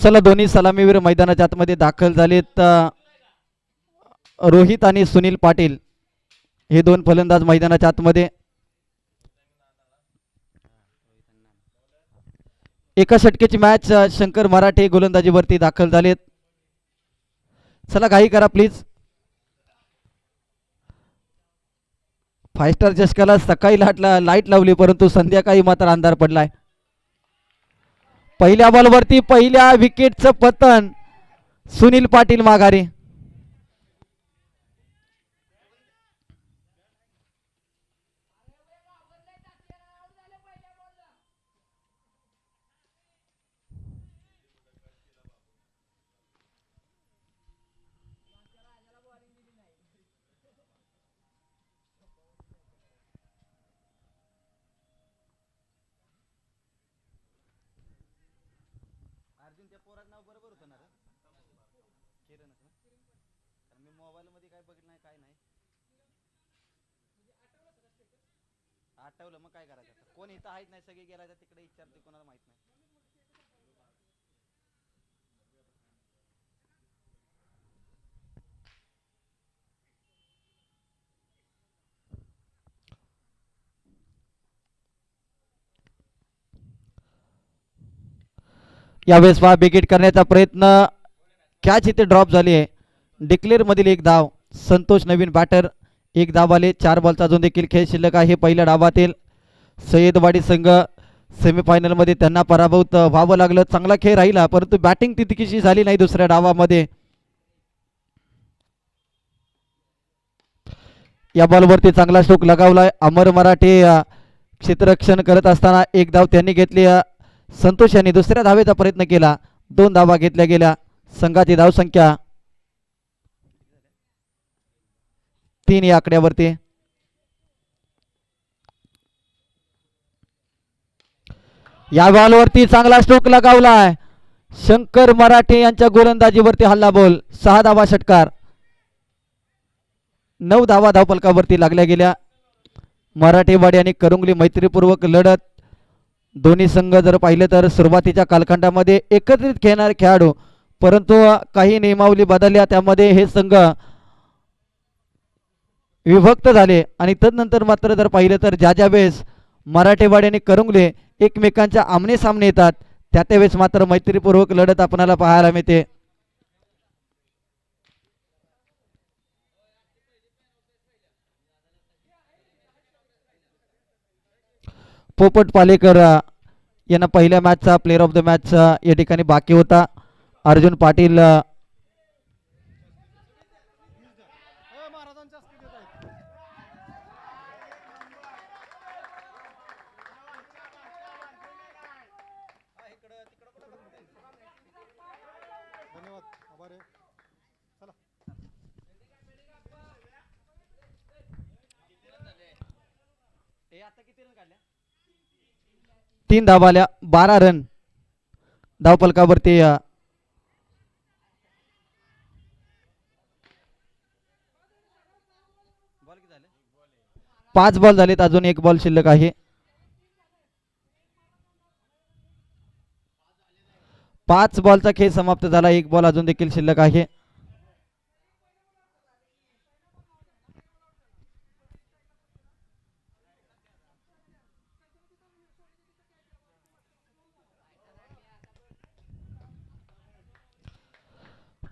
चला दोन्ही सलामीवीर मैदानाच्या आतमध्ये दाखल झालेत रोहित आणि सुनील पाटील. हे दोन फलंदाज मैदानाच्या आतमध्ये. एका षटकेची मॅच शंकर मराठे गोलंदाजीवरती दाखल झालेत. चला घाई करा प्लीज फाय स्टार चषकाला सकाळी लाटला लाइट लावली परंतु संध्याकाळी मात्र अंधार पडलाय. पहिल्या बॉलवरती पहिल्या विकेटचं पतन सुनील पाटील माघारी अर्जुन त्या पोराचं नाव बरोबर होतं ना रे किरणच ना? कारण मी मोबाईलमध्ये काय बघितलं नाही काय नाही. आठवलं मग काय करायचं आता? कोण इथं आहेत नाही सगळे गेला तिकडे विचारते कोणाला माहीत नाही. यावेळेस पहा बिकेट करण्याचा प्रयत्न कॅच इथे ड्रॉप झाली आहे. डिक्लेअरमधील एक धाव संतोष नवीन बॅटर एक धाव आले चार बॉलचा अजून देखील खेळ शिल्लक आहे. पहिल्या डावातील सय्यदवाडी संघ सेमीफायनलमध्ये त्यांना पराभूत व्हावं लागलं. चांगला खेळ राहिला परंतु बॅटिंग तितकीशी झाली नाही दुसऱ्या डावामध्ये. या बॉलवरती चांगला स्ट्रोक लगावलाय. अमर मराठे क्षेत्ररक्षण करत असताना एक धाव त्यांनी घेतली. संतोष यांनी दुसऱ्या धावेचा प्रयत्न केला. दोन धावा घेतल्या गेल्या. संघाची धावसंख्या तीन या आकड्यावरती. या बॉलवरती चांगला स्ट्रोक लगावलाय. शंकर मराठे यांच्या गोलंदाजीवरती हल्ला बोल. सहा धावा षटकार. नऊ धावा धावपलकावरती लागल्या गेल्या. मराठेवाडी आणि करुंगली मैत्रीपूर्वक लढत. दोन्ही संघ जर पाहिलं तर सुरुवातीच्या कालखंडामध्ये एकत्रित खेळणारे खेळाडू परंतु काही नियमावली बदलल्या त्यामध्ये हे संघ विभक्त झाले. आणि तदनंतर मात्र जर पाहिलं तर ज्या ज्या वेळेस मराठेवाडी आणि करुंगले एकमेकांच्या आमने सामने येतात त्या त्यावेळेस मात्र मैत्रीपूर्वक लढत आपणाला पाहायला मिळते. पोपट पालेकर यांना पहिल्या मॅचचा प्लेअर ऑफ द मॅचचा या ठिकाणी बाकी होता. अर्जुन पाटील तीन धावाल्या बारा रन धावपलकावरती पाच बॉल झालेत अजून एक बॉल शिल्लक आहे. पाच बॉलचा खेळ समाप्त झाला एक बॉल अजून देखील शिल्लक आहे.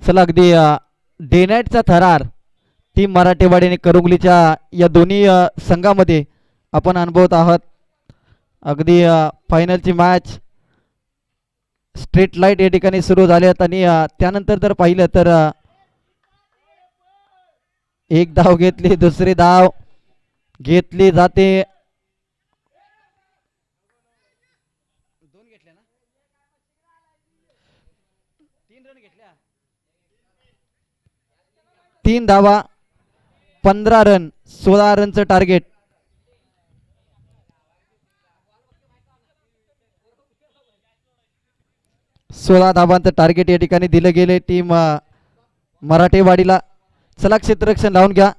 चला अगदी डे नाईटचा थरार. टीम मराठेवाडी आणि करुंगलीच्या या दोन्ही संघामध्ये आपण अनुभवत आहोत. अगदी फायनलची मॅच स्ट्रीट लाइट या ठिकाणी सुरू झाल्यात आणि त्यानंतर जर पाहिलं तर एक धाव घेतली दुसरी धाव घेतली जाते. तीन धावा. पंधरा रन सोळा रनचं टार्गेट सोळा धावांचं टार्गेट या ठिकाणी दिलं गेले टीम मराठेवाडीला. चला क्षेत्ररक्षण लावून घ्या.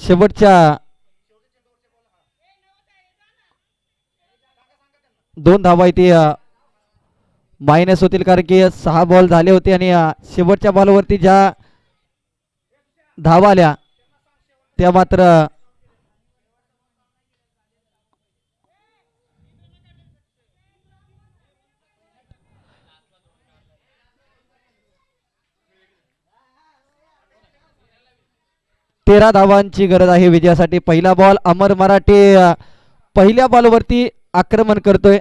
शेवटच्या दोन धावा इथे मायनस होतील कारण की सहा बॉल झाले होते आणि शेवटच्या बॉलवरती ज्या धावा आल्या त्या मात्र तेरा धावांची गरज आहे. विजयासाठी पहिला बॉल अमर मराठे पहिल्या बॉलवरती आक्रमण करतोय.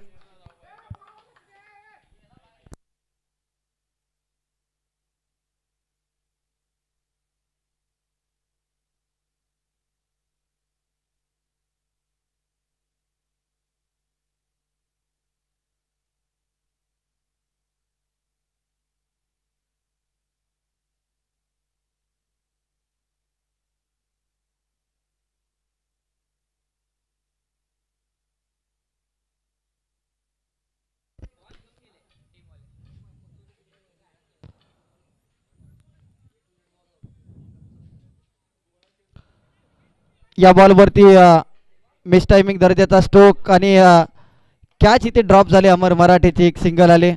या बॉलवरती मिस टायमिंग दर्जाचा स्ट्रोक आणि कॅच इथे ड्रॉप झाले अमर मराठेचे एक सिंगल आले.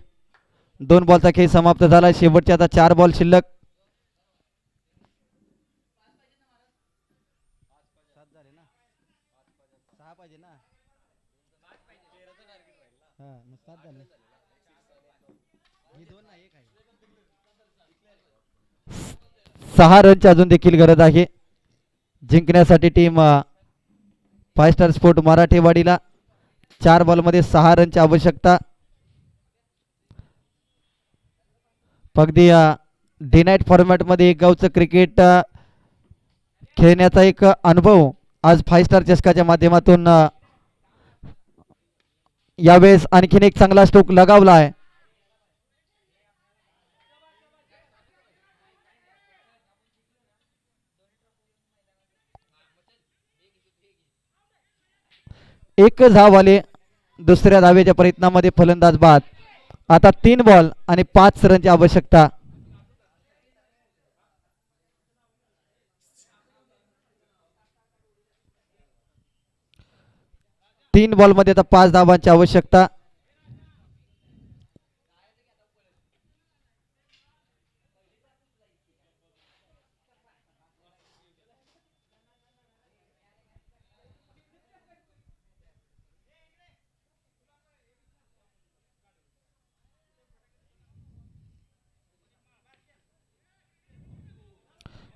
दोन बॉलचा खेळ समाप्त झाला. शेवटचे आता चार बॉल शिल्लक. सहा रनची अजून देखील गरज आहे. जिंकण्यासाठी टीम फाय स्टार स्पोर्ट मराठेवाडीला चार बॉलमध्ये सहा रनची आवश्यकता. अगदी डे नाईट फॉर्मॅटमध्ये एक गावचं क्रिकेट खेळण्याचा एक अनुभव आज फाय स्टार चषकाच्या माध्यमातून यावेळेस आणखीन एक चांगला स्ट्रोक लगावला आहे. एक धाव आले दुसऱ्या धावेच्या प्रयत्नामध्ये फलंदाज बाद. आता तीन बॉल आणि पाच रनची आवश्यकता. तीन बॉलमध्ये आता पाच धावांची आवश्यकता.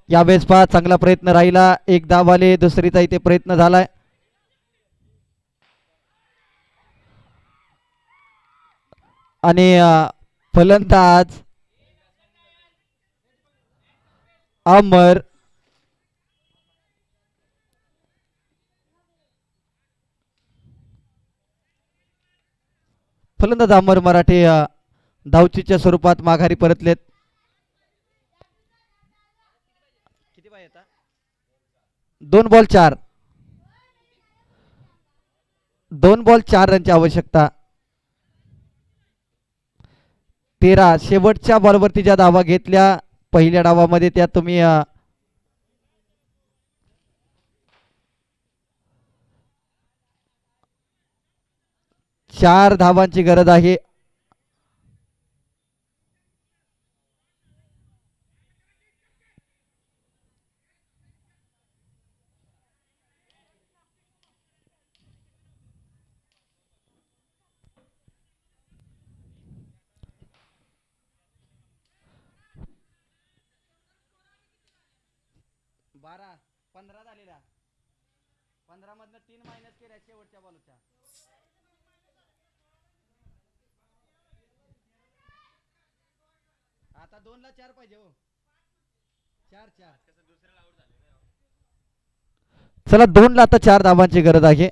यावेळेस पहा चांगला प्रयत्न राहिला. एक धाव आले दुसरीचा इथे प्रयत्न झालाय. आणि फलंदाज अमर फलंदाज अमर मराठे धावचीच्या स्वरूपात माघारी परतलेत किती पाहिजे आता दोन बॉल चार. दोन बॉल चार रनची आवश्यकता. तेरा शेवटच्या बॉलवरती ज्या धावा घेतल्या पहिल्या डावामध्ये त्या तुम्ही चार धावांची गरज आहे. बारा पंधरा झालेल्या. पंधरा मधनं तीन मायनस केल्या शेवटच्या बॉलच्या आता दोन ला चार पाहिजे हो. चार चार. चला दोनला आता चार धावांची गरज आहे.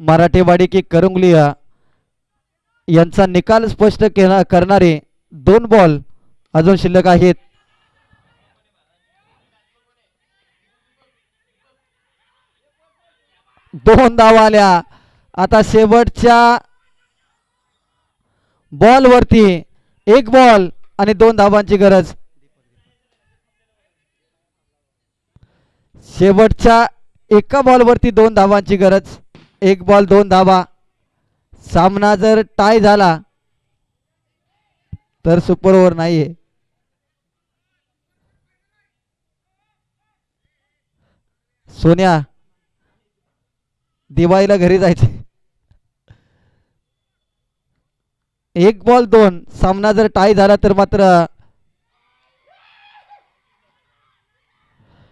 मराठेवाडी की करुंगली यांचा निकाल स्पष्ट करणारे दोन बॉल अजून शिल्लक आहेत. दोन धावा आल्या आता शेवटच्या बॉलवरती एक बॉल आणि दोन धावांची गरज. शेवटच्या एका बॉलवरती दोन धावांची गरज. एक बॉल दोन धावा. सामना जर टाय झाला तर सुपर ओव्हर नाहीये. सोन्या दिवाळीला घरी जायचे. एक बॉल दोन सामना जर टाय झाला तर मात्र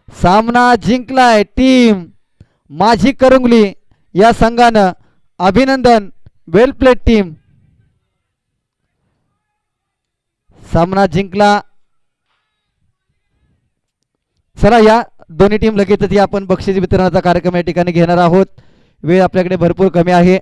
सामना जिंकलाय टीम माझी करुंगली. या संघानं अभिनंदन वेल प्लेट टीम सामना जिंकला. चला या दोन्ही टीम लगेचच या आपण बक्षीस वितरणाचा कार्यक्रम या ठिकाणी घेणार आहोत. वेळ आपल्याकडे भरपूर कमी आहे.